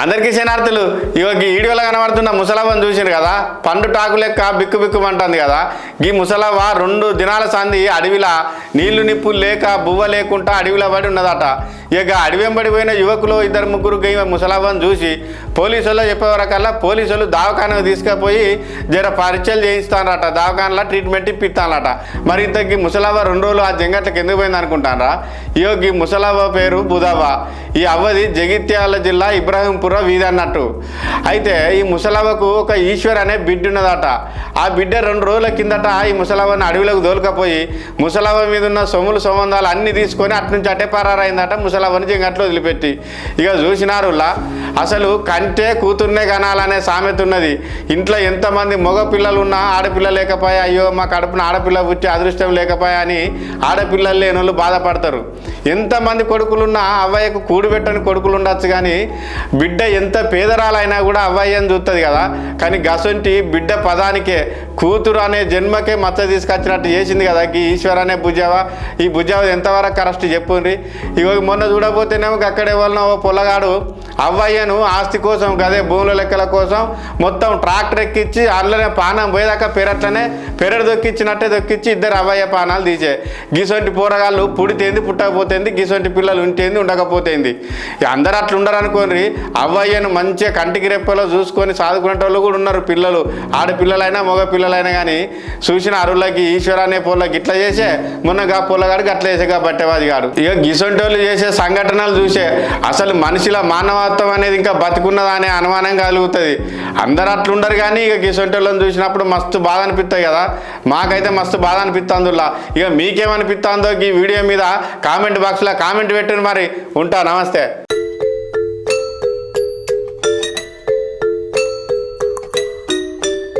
అందరికీ శనార్థులు ఇగో ఈ వీడియోలో కనబడుతున్న ముసలవ్వని చూసారు కదా? పండు టాకు లెక్క బిక్కు బిక్కుమంటుంది కదా? ఈ ముసలవ్వ రెండు దినాల సంది అడవిలా నీళ్ళు నిప్పులు లేక బువ్వ లేకుండా అడవిలో పడి ఉన్నదట. ఇక అడవి వెంబడిపోయిన యువకులు ఇద్దరు ముగ్గురు ఈ ముసలవ్వని చూసి పోలీసుల్లో చెప్పేవరకల్లా పోలీసులు దావఖానకు తీసుకుపోయి జర పరీక్షలు చేయిస్తానట దవాఖానలో ట్రీట్మెంట్ ఇప్పిస్తానట మరి ఇంతకి ముసలవ్వ రెండు రోజులు ఆ జంగట్లకు ఎందుకు పోయింది అనుకుంటానరా? ఇగో ఈ ముసలవ్వ పేరు బుధవ్వ. ఈ అవ్వది జగిత్యాల జిల్లా ఇబ్రాహీంపుర వీధి అన్నట్టు. అయితే ఈ ముసలవ్వకు ఒక ఈశ్వర్ అనే బిడ్డ ఉన్నదట. ఆ బిడ్డ రెండు రోజుల కిందట ఈ ముసలవ్వని అడవిలోకి దోలుకపోయి ముసలవ్వ మీద ఉన్న సొమ్ములు సంబంధాలు అన్ని తీసుకొని అటు నుంచి అటే పరారైందట ముసలవ్వని జింగట్లో వదిలిపెట్టి. ఇక చూసినారులా అసలు కంటే కూతుర్నే కనాలనే సామెత ఉన్నది. ఇంట్లో ఎంతమంది మగ పిల్లలు ఉన్నా ఆడపిల్ల లేకపోయా అయ్యో మా కడుపున ఆడపిల్ల పుట్టి అదృష్టం లేకపోయా అని ఆడపిల్లలు లేని వాళ్ళు బాధపడతారు. ఎంతమంది కొడుకులున్నా అవ్వయ్యకు కూడు పెట్టని కొడుకులు ఉండొచ్చు కానీ బిడ్డ ఎంత పేదరాలైనా కూడా అవ్వయ్య అని చూస్తుంది కదా. కానీ గసొంటి బిడ్డ పదానికే కూతురు అనే జన్మకే మచ్చ తీసుకొచ్చినట్టు చేసింది కదా ఈ ఈశ్వర్ అనే భుజావ ఈ భుజావ ఎంతవరకు కరెక్ట్ చెప్పుండ్రి? ఇగో మొన్న చూడబోతేనేమో అక్కడే ఎవరినో ఓ పొలగాడు అవ్వయ్యను ఆస్తి కోసం గదే భూముల లెక్కల కోసం మొత్తం ట్రాక్టర్ ఎక్కించి అందులోనే పానం పోయేదాకా పెరట్లనే పెరడు దొక్కిచ్చినట్టే దొక్కిచ్చి ఇద్దరు అవ్వయ్య పానాలు తీసే. గిసొంటి పోరగాళ్ళు పుడితేంది పుట్టకపోతేంది గిసొంటి పిల్లలు ఉంటేంది ఉండకపోతేంది. అందరు అట్లా ఉండరు అనుకోండి అవ్వయ్యను మంచిగా కంటికి రెప్పలో చూసుకొని సాదుకునే వాళ్ళు కూడా ఉన్నారు పిల్లలు. ఆడపిల్లలైనా మగ పిల్లలైనా కానీ చూసిన అరువులకి ఈశ్వర అనే పొలకి ఇట్లా చేసే మొన్న గా పొలగాడికి అట్లా చేసేగా బట్టేవాది గాడు. ఇక గిసొంటోళ్ళు చేసే సంఘటనలు చూసే అసలు మనిషిలో మానవత్వం అనేది ఇంకా బతుకున్నదా అనే అనుమానం కలుగుతుంది. అందరు అట్లుండరు కానీ ఇక గిసొంటోళ్ళని చూసినప్పుడు మస్తు బాధ అనిపిస్తాయి కదా. మాకైతే మస్తు బాధ అనిపిస్తుందిలా ఇక మీకేమనిపిస్తుందో ఈ వీడియో మీద కామెంట్ బాక్స్లో కామెంట్ పెట్టండి మరి. ఉంటా నమస్తే.